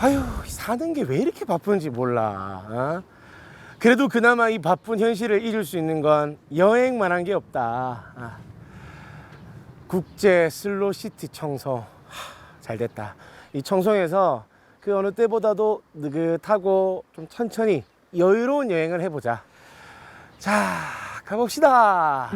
아유 사는 게 왜 이렇게 바쁜지 몰라. 어? 그래도 그나마 이 바쁜 현실을 잊을 수 있는 건 여행만 한 게 없다. 아. 국제 슬로 시티 청소 하, 잘 됐다. 이 청송에서 그 어느 때보다도 느긋하고 좀 천천히 여유로운 여행을 해보자. 자 가봅시다.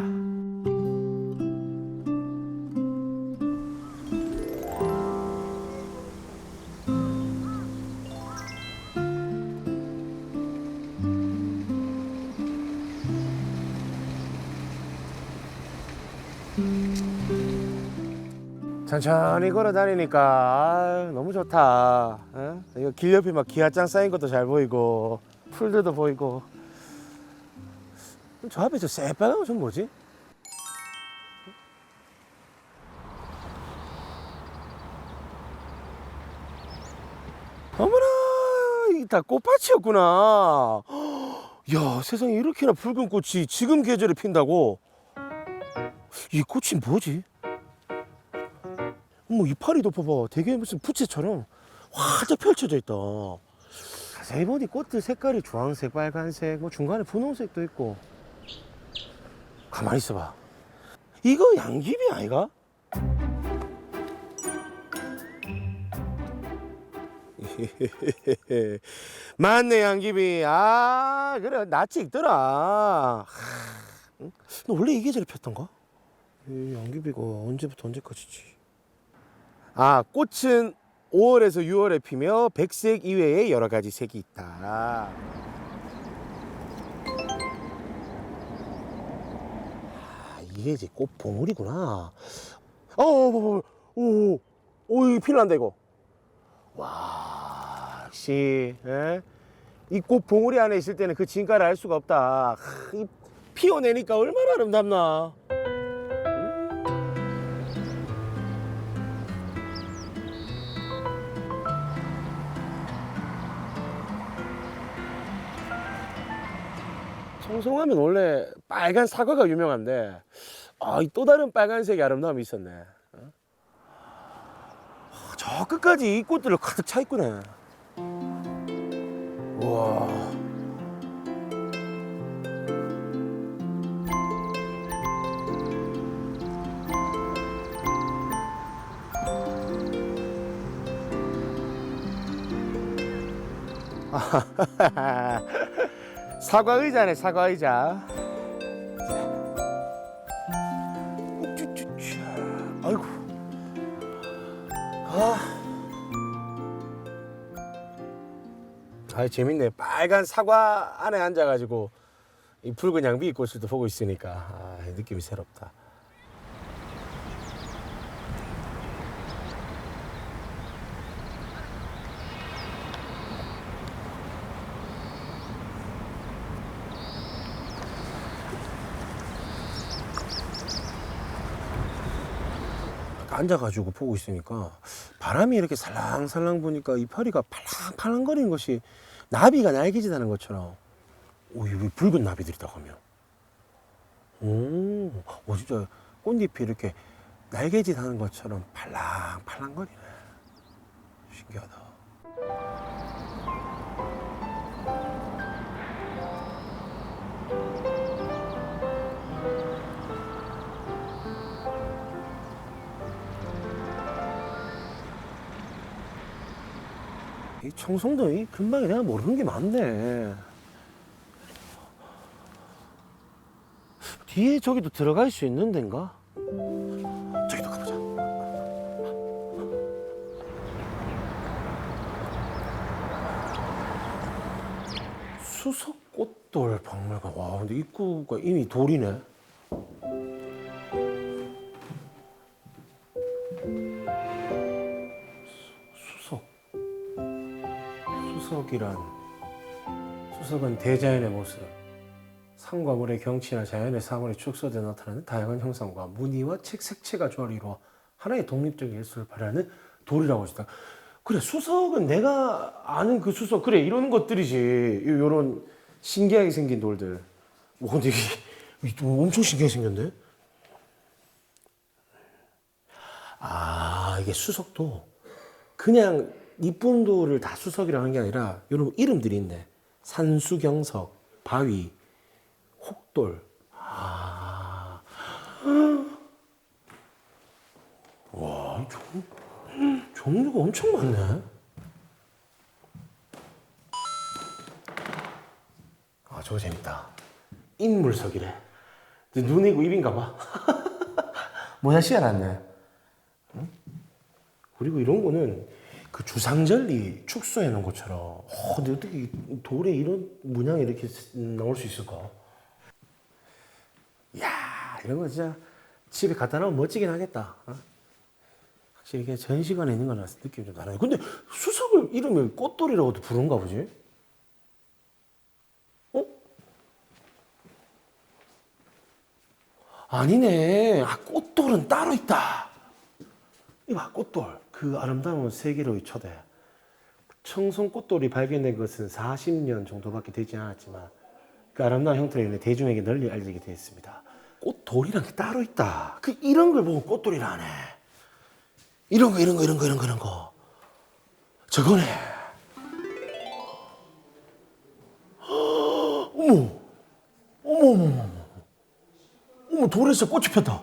천천히 걸어 다니니까 아, 너무 좋다. 어? 이거 길 옆에 막 기아장 쌓인 것도 잘 보이고 풀들도 보이고. 저 앞에 저 새빨간 것은 뭐지? 어머나 이게 다 꽃밭이었구나. 야 세상에 이렇게나 붉은 꽃이 지금 계절에 핀다고? 이 꽃이 뭐지? 어머 이파리도 봐봐 되게 무슨 부채처럼 활짝 펼쳐져 있다. 자세히 보니 꽃들 색깔이 주황색 빨간색 뭐 중간에 분홍색도 있고. 가만히 있어봐. 이거 양귀비 아이가? 맞네 양귀비. 아 그래 낯이 익더라? 너 원래 이 계절에 폈던가? 이 양귀비가 언제부터 언제까지지 아, 꽃은 5월에서 6월에 피며 백색 이외에 여러 가지 색이 있다. 아, 이게 이제 꽃 봉우리구나. 어, 어, 어, 오, 오, 이거 필요한다 이거. 와, 역시, 예? 이꽃 봉우리 안에 있을 때는 그 진가를 알 수가 없다. 피어내니까 얼마나 아름답나. 청송하면 원래 빨간 사과가 유명한데 아, 이또 다른 빨간색의 아름다움이 있었네. 어? 아, 저 끝까지 이 꽃들로 가득 차 있구나. 우와. 사과 의자네 사과 의자. 아이고. 아. 아 재밌네. 빨간 사과 안에 앉아가지고 이 붉은 양비 꽃을 또 보고 있으니까 아, 느낌이 새롭다. 앉아가지고 보고 있으니까 바람이 이렇게 살랑살랑 부니까 이파리가 팔랑팔랑거리는 것이 나비가 날개짓 하는 것처럼. 오, 이거 붉은 나비들이다 하면? 오, 오 진짜 꽃잎이 이렇게 날개짓 하는 것처럼 팔랑팔랑거리네. 신기하다 이 청송도 이 근방에 내가 모르는 게 많네. 뒤에 저기도 들어갈 수 있는 데인가? 저기도 가보자. 수석 꽃돌 박물관. 와, 근데 입구가 이미 돌이네. 수석이란 수석은 대자연의 모습 산과 물의 경치나 자연의 사물의 축소돼 나타나는 다양한 형상과 무늬와 책 색채가 조화를 이루어 하나의 독립적인 예술을 발휘하는 돌이라고 했다. 그래 수석은 내가 아는 그 수석 그래 이런 것들이지 요- 요런 신기하게 생긴 돌들. 와 근데 이게 이게 엄청 신기하게 생겼네. 아 이게 수석도 그냥 이쁨도를 다 수석이라는 게 아니라 여러분 이름들이 있네. 산수경석, 바위, 혹돌. 아. 와, 이 종, 종류가 엄청 많네. 아, 저거 재밌다. 인물석이래. 눈이고 입인가 봐. 뭐야, 씨알았네. 그리고 이런 거는 그 주상절리 축소해 놓은 것처럼 어, 근데 어떻게 이 돌에 이런 문양이 이렇게 나올 수 있을까? 야 이런 거 진짜 집에 갖다 놓으면 멋지긴 하겠다. 어? 확실히 이게 전시관에 있는 거랑 느낌이 좀 다르네. 근데 수석을 이름을 꽃돌이라고도 부른가 보지? 어? 아니네. 아, 꽃돌은 따로 있다. 이봐, 꽃돌. 그 아름다운 세계로의 초대. 청송 꽃돌이 발견된 것은 40년 정도밖에 되지 않았지만 그 아름다운 형태로 인해 대중에게 널리 알려지게 되었습니다. 꽃돌이란 게 따로 있다. 그 이런 걸 보고 꽃돌이라 하네. 이런 거, 이런 거, 이런 거, 이런 거, 이런 거. 저거네. 어머, 어머, 어머, 어머. 어머, 돌에서 꽃이 폈다.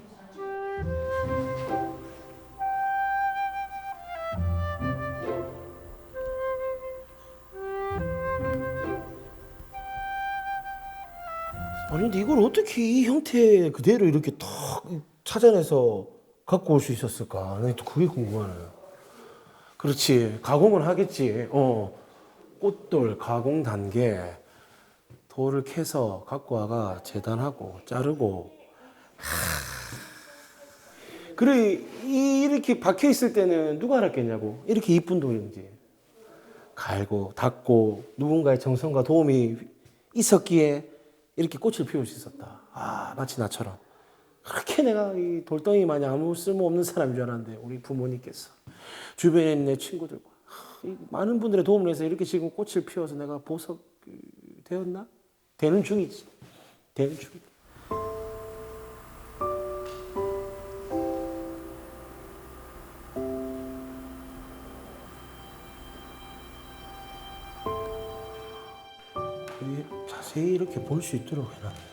어떻게 이 형태 그대로 이렇게 탁 찾아내서 갖고 올 수 있었을까? 또 그게 궁금하네. 그렇지 가공을 하겠지. 어 꽃돌 가공 단계 돌을 캐서 갖고 와가 재단하고 자르고. 하. 그래 이- 이렇게 박혀 있을 때는 누가 알았겠냐고 이렇게 이쁜 돌인지 갈고 닦고 누군가의 정성과 도움이 있었기에 이렇게 꽃을 피울 수 있었다. 아, 마치 나처럼. 그렇게 내가 이 돌덩이 마냥 아무 쓸모없는 사람인 줄 알았는데, 우리 부모님께서. 주변에 있는 내 친구들과. 하, 이 많은 분들의 도움을 해서 이렇게 지금 꽃을 피워서 내가 보석 되었나? 되는 중이지. 되는 중. 이게 자세히 이렇게 볼 수 있도록 해놨네.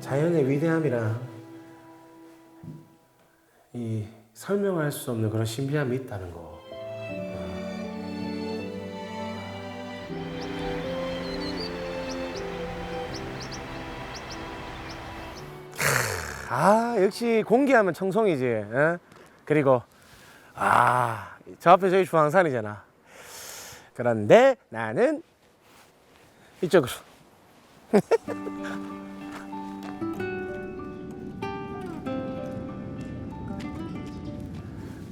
자연의 위대함이랑 이 설명할 수 없는 그런 신비함이 있다는 거. 아 역시 공기하면 청송이지. 에? 그리고 아 저 앞에 저기 중앙산이잖아. 그런데 나는 이쪽으로.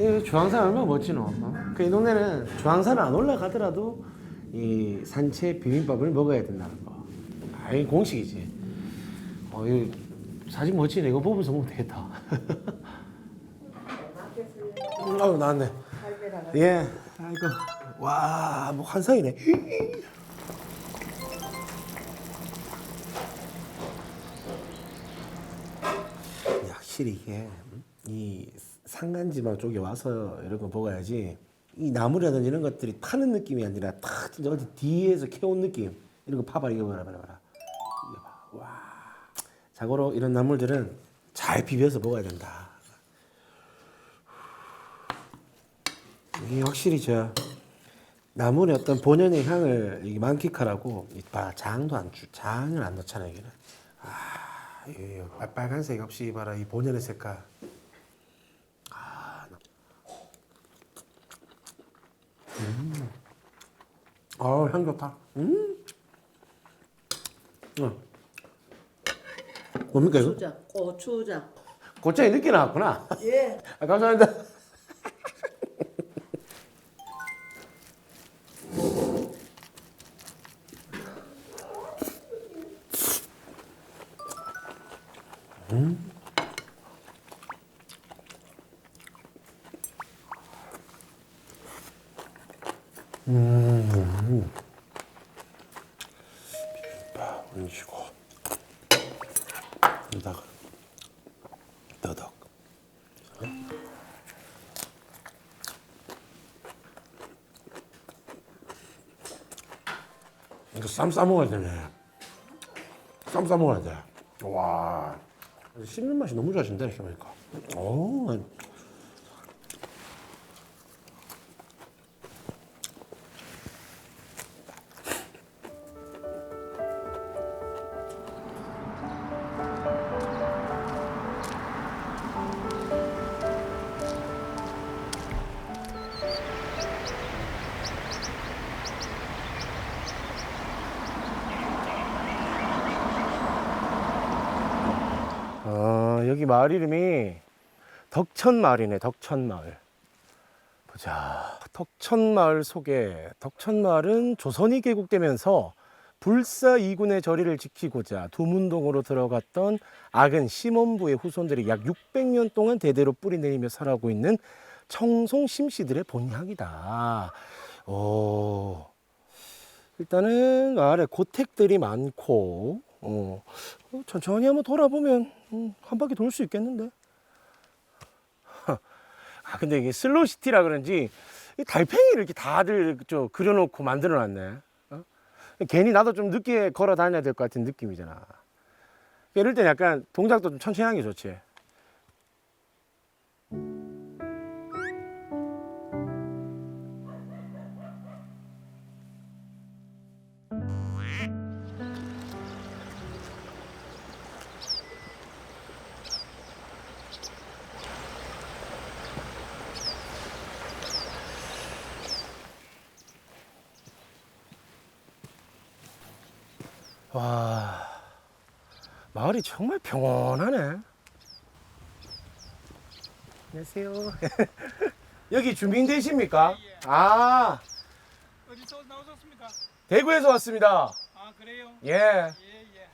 이 중앙산 얼마나 멋지노? 어? 그이 동네는 중앙산 안 올라가더라도 이 산채 비빔밥을 먹어야 된다는 거. 아, 이 공식이지. 어, 이 사진 멋지네. 이거 보면서 먹으면 되겠다. 음, 아유, 나왔네. 예. 아이고. 와, 뭐 한상이네. 확실히 이게 이 산간지방 쪽에 와서 이런 거 먹어야지 이 나무라든지 이런 것들이 타는 느낌이 아니라 탁 어디 뒤에서 캐온 느낌 이런 거 봐봐 이거 봐라 봐라 봐라 자고로 이런 나물들은 잘 비벼서 먹어야 된다 이게 확실히 저 나물의 어떤 본연의 향을 만끽하라고 이봐 장도 안 주, 장을 안 넣잖아 여기는 아, 이 빨- 빨간색 없이 봐라 이 본연의 색깔. 아, 나- 음, 어, 향 좋다. 음, 어. 뭡니까 이거? 고추장, 고추장. 고창이 늦게 나왔구나. 예. 아, 감사합니다. 이거 쌈 싸 먹어야 되네. 쌈 싸 먹어야 돼. 와. 씹는 맛이 너무 좋아진다 이렇게 보니까. 오. 여기 마을 이름이 덕천마을이네, 덕천마을. 보자. 덕천마을 속에, 덕천마을은 조선이 개국되면서 불사 이군의 저리를 지키고자 두문동으로 들어갔던 악은 심원부의 후손들이 약 600년 동안 대대로 뿌리내리며 살아오고 있는 청송 심씨들의 본향이다. 오. 일단은 마을에 고택들이 많고, 어, 어, 천천히 한번 돌아보면 음, 한 바퀴 돌 수 있겠는데. 아 근데 이게 슬로시티라 그런지 이 달팽이를 이렇게 다들 저 그려놓고 만들어놨네. 어? 괜히 나도 좀 늦게 걸어 다녀야 될 것 같은 느낌이잖아. 이럴 때 약간 동작도 좀 천천히 하는 게 좋지. 와 마을이 정말 평온하네. 안녕하세요. 여기 주민 되십니까? 아 어디서 나오셨습니까? 대구에서 왔습니다. 아 그래요? 예. 예 예.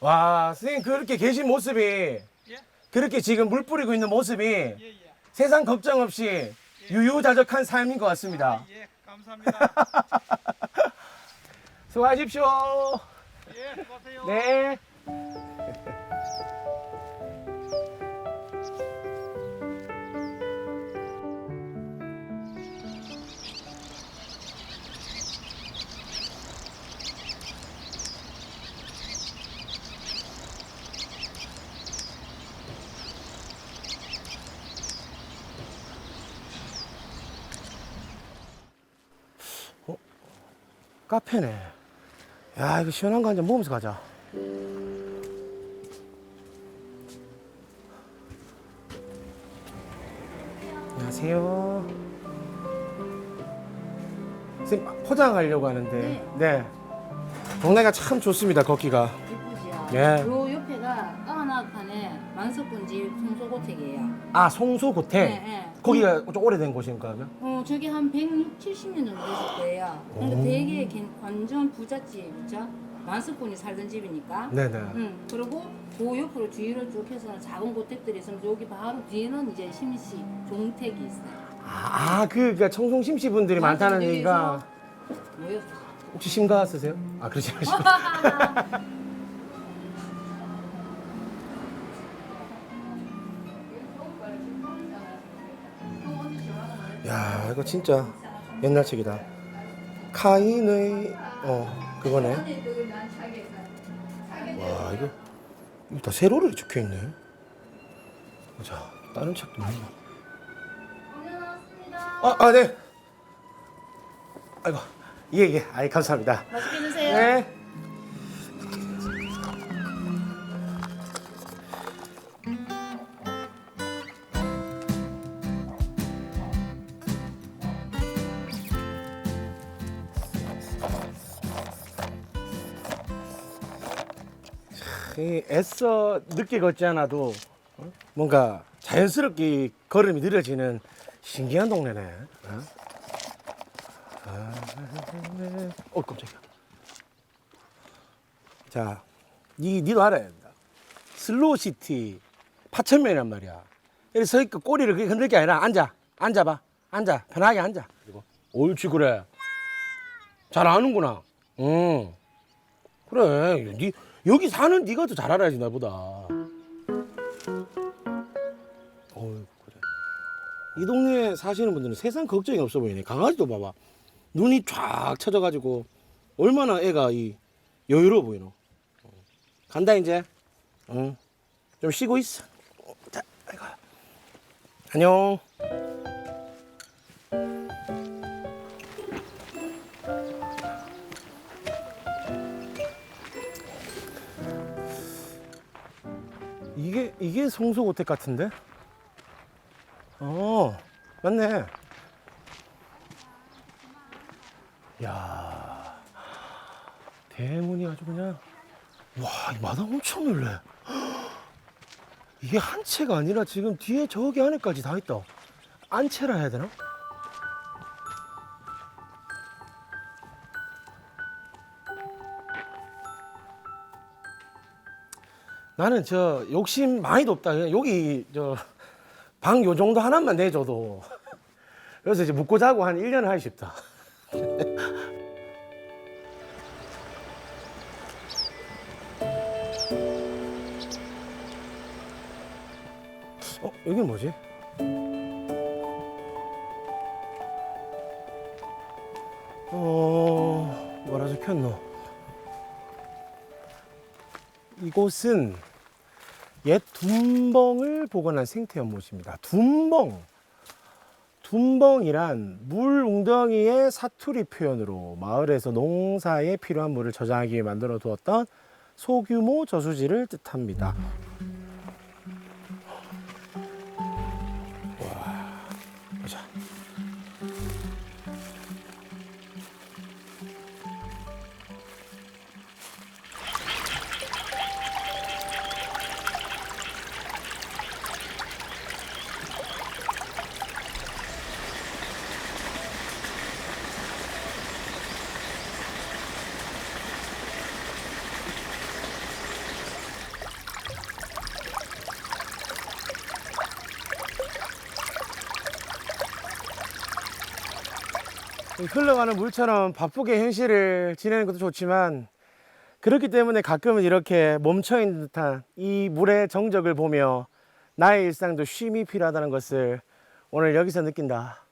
와 선생님 그렇게 계신 모습이 예? 그렇게 지금 물 뿌리고 있는 모습이 예 예. 세상 걱정 없이 유유자적한 삶인 것 같습니다. 아, 예 감사합니다. 수고하십시오. 예 수고하세요. 네. 어? 카페네. 야, 이거 시원한 거 한 잔 먹으면서 가자. 안녕하세요. 선생님, 포장하려고 하는데. 네. 동네가 참 좋습니다, 걷기가. 예쁘죠? 예. 요 옆에 가 까마나판에 만석군집 송소고택이에요. 아, 송소고택. 네, 네. 거기가 좀 오래된 곳인가, 그러면? 어, 저기 한 160, 70년 정도 됐을 거예요. 그러니까 오. 되게 괜- 완전 부잣집, 그죠? 만석군이 살던 집이니까. 네네. 응. 그리고 그 옆으로 뒤로 쭉 해서는 작은 고택들이 있으면 여기 바로 뒤에는 이제 심씨, 종택이 있어요. 아, 아, 그, 그니까 청송심씨 분들이 많다는 여기서 얘기가. 모여서. 혹시 심가 쓰세요? 아, 그러지 마시고. 이거 진짜 옛날 책이다. 카인의 어 그거네. 와 이거 이거 다 세로로 적혀 있네. 자 다른 책도 있나? 아, 아 네. 아이고 예 예, 아이 감사합니다. 맛있게 드세요. 네. 이 애써 늦게 걷지 않아도 어? 뭔가 자연스럽게 걸음이 느려지는 신기한 동네네. 어? 아, 어 깜짝이야. 자, 니 니도 알아야 된다. 슬로우 시티 파천면이란 말이야. 이렇게 서 있고 꼬리를 그렇게 흔들 게 아니라 앉아, 앉아봐, 앉아, 편하게 앉아. 그리고 옳지 그래. 잘 아는구나. 응. 그래, 니 여기 사는 니가 더 잘 알아야지 나보다. 어휴 그래. 이 동네에 사시는 분들은 세상 걱정이 없어 보이네. 강아지도 봐봐. 눈이 쫙 쳐져가지고 얼마나 애가 이 여유로워 보이노. 어. 간다 이제. 응. 좀 쉬고 있어. 어, 자, 아이고. 안녕. 이게 이게 성소고택 같은데? 어, 맞네. 야, 대문이 아주 그냥 와, 이 마당 엄청 넓네. 이게 한 채가 아니라 지금 뒤에 저기 안에까지 다 있다. 안 채라 해야 되나? 나는 저 욕심 많이 높다. 여기 저 방 요 정도 하나만 내줘도 그래서 이제 묵고 자고 한 1년 하기 싶다. 어, 여긴 뭐지? 어, 뭐라 적혔노? 이곳은 옛 둔벙을 복원한 생태 연못입니다. 둔벙. 둔벙이란 물 웅덩이의 사투리 표현으로 마을에서 농사에 필요한 물을 저장하기 위해 만들어 두었던 소규모 저수지를 뜻합니다. 흘러가는 물처럼 바쁘게 현실을 지내는 것도 좋지만 그렇기 때문에 가끔은 이렇게 멈춰있는 듯한 이 물의 정적을 보며 나의 일상도 쉼이 필요하다는 것을 오늘 여기서 느낀다.